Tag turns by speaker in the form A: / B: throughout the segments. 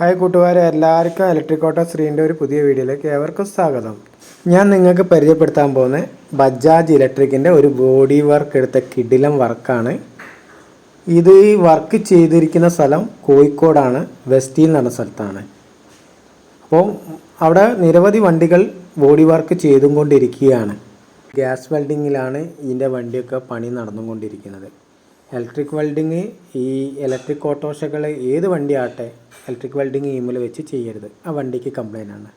A: Hi കൂട്ടുകാരെ എല്ലാവർക്കും electric auto ശ്രീന്റെ ഒരു പുതിയ വീഡിയോയിലേക്ക് ഏവർക്കും സ്വാഗതം. ഞാൻ നിങ്ങൾക്ക് പരിചയപ്പെടുത്താൻ പോകുന്ന ബജാജ് ഇലക്ട്രിക്കിന്റെ ഒരു ബോഡി വർക്ക് എടുത്ത കിഡിലം വർക്കാണ്. ഇത് ഈ വർക്ക് ചെയ്തിരിക്കുന്ന സ്ഥലം കോഴിക്കോടാണ് വെസ്റ്റിൽ നടന്ന സ്ഥലത്താണ്. അപ്പോൾ അവിടെ നിരവധി വണ്ടികൾ ബോഡി വർക്ക് ചെയ്തും കൊണ്ടിരിക്കുകയാണ്. ഗ്യാസ് വെൽഡിങ്ങിലാണ് ഇതിന്റെ വണ്ടിയൊക്കെ പണി നടന്നുകൊണ്ടിരിക്കുന്നത്. ഇലക്ട്രിക് വെൽഡിങ് ഈ ഇലക്ട്രിക് ഓട്ടോറിക്ഷകൾ ഏത് വണ്ടി ആട്ടെ ഇലക്ട്രിക് വെൽഡിങ് ഈമിൽ വെച്ച് ചെയ്യരുത്. ആ വണ്ടിക്ക് കംപ്ലൈന്റ് ആണ്.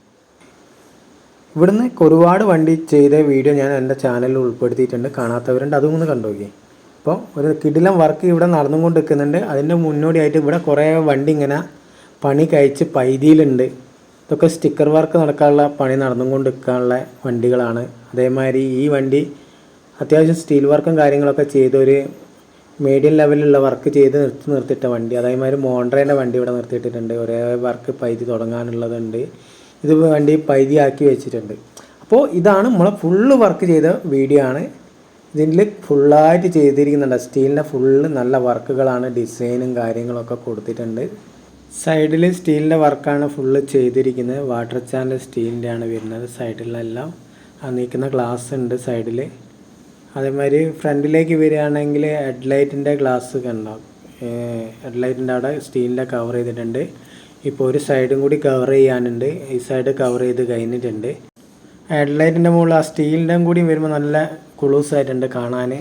A: ഇവിടുന്ന് ഒരുപാട് വണ്ടി ചെയ്ത വീഡിയോ ഞാൻ എന്റെ ചാനലിൽ ഉൾപ്പെടുത്തിയിട്ടുണ്ട്. കാണാത്തവരുണ്ട് അതും ഒന്ന് കണ്ടുനോക്കി അപ്പോൾ ഒരു കിടിലം വർക്ക് ഇവിടെ നടന്നുകൊണ്ട് നിൽക്കുന്നുണ്ട് അതിന്റെ മുന്നോടിയായിട്ട് ഇവിടെ കുറേ വണ്ടി ഇങ്ങനെ പണി കഴിച്ച് പൈതിയിലുണ്ട്. ഇതൊക്കെ സ്റ്റിക്കർ വർക്ക് നടക്കാനുള്ള പണി നടന്നുകൊണ്ട് നിൽക്കാനുള്ള വണ്ടികളാണ്. അതേമാതിരി ഈ വണ്ടി അത്യാവശ്യം സ്റ്റീൽ വർക്കും കാര്യങ്ങളൊക്കെ ചെയ്തൊരു മീഡിയം ലെവലിലുള്ള വർക്ക് ചെയ്ത് നിർത്തി നിർത്തിയിട്ട വണ്ടി. അതേമാതിരി മോണ്ട്രേന്റെ വണ്ടി ഇവിടെ നിർത്തിയിട്ടിട്ടുണ്ട്. ഒരേ വർക്ക് പൈതി തുടങ്ങാനുള്ളതുണ്ട്. ഇത് വണ്ടി പൈതി ആക്കി വെച്ചിട്ടുണ്ട്. അപ്പോൾ ഇതാണ് നമ്മളെ ഫുള്ള് വർക്ക് ചെയ്ത വീഡിയോ ആണ്. ഇതിൽ ഫുള്ളായിട്ട് ചെയ്തിരിക്കുന്നുണ്ട്. സ്റ്റീലിന്റെ ഫുള്ള് നല്ല വർക്കുകളാണ് ഡിസൈനും കാര്യങ്ങളൊക്കെ കൊടുത്തിട്ടുണ്ട്. സൈഡിൽ സ്റ്റീലിന്റെ വർക്കാണ് ഫുള്ള് ചെയ്തിരിക്കുന്നത്. വാട്ടർ ചാനൽ സ്റ്റീലിന്റെ ആണ് വരുന്നത്. സൈഡിലെല്ലാം ആ നീക്കുന്ന ഗ്ലാസ് ഉണ്ട് സൈഡിൽ അതേമാതിരി ഫ്രണ്ടിലേക്ക് വരികയാണെങ്കിൽ ഹെഡ്ലൈറ്റിന്റെ ഗ്ലാസ് കണ്ടോ? ഹെഡ്ലൈറ്റിന്റെ അവിടെ സ്റ്റീലിന്റെ കവർ ചെയ്തിട്ടുണ്ട്. ഇപ്പോൾ ഒരു സൈഡും കൂടി കവർ ചെയ്യാനുണ്ട്. ഈ സൈഡ് കവർ ചെയ്ത് കഴിഞ്ഞിട്ടുണ്ട്. ഹെഡ്ലൈറ്റിന്റെ മുകളിൽ ആ സ്റ്റീലിന്റെ കൂടി വരുമ്പോൾ നല്ല കുളൂസ് ആയിട്ടുണ്ട് കാണാൻ.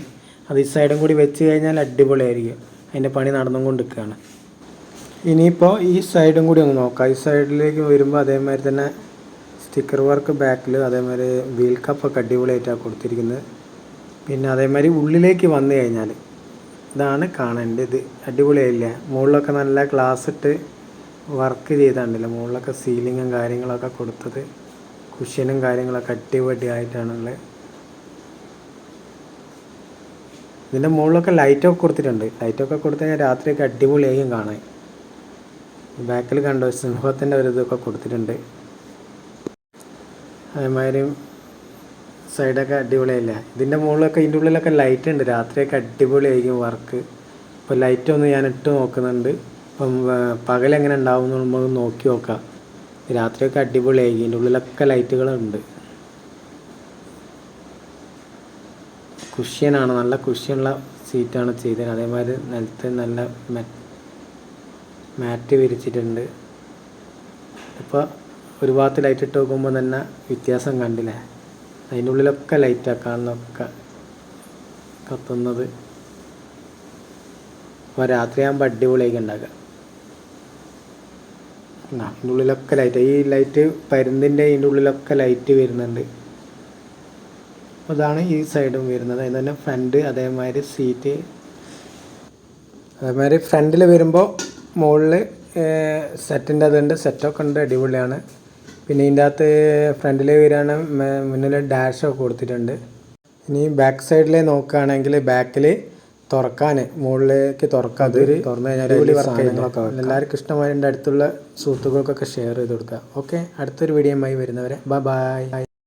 A: അത് ഈ സൈഡും കൂടി വെച്ച് കഴിഞ്ഞാൽ അടിപൊളിയായിരിക്കും. അതിന്റെ പണി നടന്നുകൊണ്ട് നിൽക്കുകയാണ് ഇനിയിപ്പോൾ ഈ സൈഡും കൂടി ഒന്ന് നോക്കാം. ഈ സൈഡിലേക്ക് വരുമ്പോൾ അതേമാതിരി തന്നെ സ്റ്റിക്കർ വർക്ക് ബാക്കിൽ അതേമാതിരി വീൽ കപ്പൊക്കെ അടിപൊളിയായിട്ടാണ് കൊടുത്തിരിക്കുന്നത്. പിന്നെ അതേമാതിരി ഉള്ളിലേക്ക് വന്നു കഴിഞ്ഞാൽ ഇതാണ് കാണേണ്ടത്. അടിപൊളിയായില്ല? മുകളിലൊക്കെ നല്ല ഗ്ലാസ് ഇട്ട് വർക്ക് ചെയ്താണ്ടല്ലോ? മുകളിലൊക്കെ സീലിങ്ങും കാര്യങ്ങളൊക്കെ കൊടുത്തത്. കുഷ്യനും കാര്യങ്ങളൊക്കെ അടിപൊളിയായിട്ടാണുള്ളത്. ഇതിന്റെ മുകളിലൊക്കെ ലൈറ്റൊക്കെ കൊടുത്തിട്ടുണ്ട്. ലൈറ്റൊക്കെ കൊടുത്തു കഴിഞ്ഞാൽ രാത്രിയൊക്കെ അടിപൊളിയായും കാണാൻ. ബാക്കിൽ കണ്ടോ? സിംഹത്തിന്റെ ഒരു ഇതൊക്കെ കൊടുത്തിട്ടുണ്ട്. അതേമാതിരി സൈഡൊക്കെ അടിപൊളിയല്ല? ഇതിന്റെ മുകളിലൊക്കെ ഇതിന്റെ ഉള്ളിലൊക്കെ ലൈറ്റ് ഉണ്ട്. രാത്രിയൊക്കെ അടിപൊളിയായിരിക്കും വർക്ക് ഇപ്പോൾ ലൈറ്റ് ഒന്ന് ഞാൻ ഇട്ട് നോക്കുന്നുണ്ട്. അപ്പം പകലെങ്ങനെ ഉണ്ടാവും എന്ന് നോക്കി നോക്കാം. രാത്രിയൊക്കെ അടിപൊളിയായിരിക്കും. ഇതിന്റെ ഉള്ളിലൊക്കെ ലൈറ്റുകളുണ്ട് കുഷ്യനാണ്. നല്ല കുഷ്യനുള്ള സീറ്റാണ് ചെയ്തത്. അതേമാതിരി നിലത്ത് നല്ല മാറ്റ് വിരിച്ചിട്ടുണ്ട്. ഇപ്പോൾ ഒരു ഭാഗത്ത് ലൈറ്റ് ഇട്ട് നോക്കുമ്പോൾ തന്നെ വ്യത്യാസം കണ്ടില്ലേ? അതിന്റെ ഉള്ളിലൊക്കെ ലൈറ്റാണ് കാണുന്നൊക്കെ കത്തുന്നത് അപ്പോൾ രാത്രിയാകുമ്പോൾ അടിപൊളിയായി ഉണ്ടാക്കുക അതിന്റെ ഉള്ളിലൊക്കെ ലൈറ്റ് ഈ ലൈറ്റ് പരുന്തിന്റെ അതിന്റെ ഉള്ളിലൊക്കെ ലൈറ്റ് വരുന്നുണ്ട്. അതാണ് ഈ സൈഡും വരുന്നത്. അതിന് തന്നെ ഫ്രണ്ട് അതേമാതിരി സീറ്റ് അതേമാതിരി ഫ്രണ്ടിൽ വരുമ്പോൾ മുകളിൽ സെറ്റിന്റെ അതുണ്ട്. സെറ്റൊക്കെ ഉണ്ട്. അടിപൊളിയാണ്. പിന്നെ ഇതിന്റെ അകത്ത് ഫ്രണ്ടിൽ വരികയാണ് മുന്നിൽ ഡാഷൊക്കെ കൊടുത്തിട്ടുണ്ട്. ഇനി ബാക്ക് സൈഡിൽ നോക്കുകയാണെങ്കിൽ ബാക്കിൽ തുറക്കാൻ മുകളിലേക്ക് തുറക്കാം അത് തുറന്നു കഴിഞ്ഞാൽ സാധനങ്ങളൊക്കെ എല്ലാവർക്കും ഇഷ്ടമായ എന്റെ അടുത്തുള്ള സുഹൃത്തുക്കൾക്കൊക്കെ ഷെയർ ചെയ്ത് കൊടുക്കുക. ഓക്കെ അടുത്തൊരു വീഡിയോയുമായി വരുന്നവരെ. Bye bye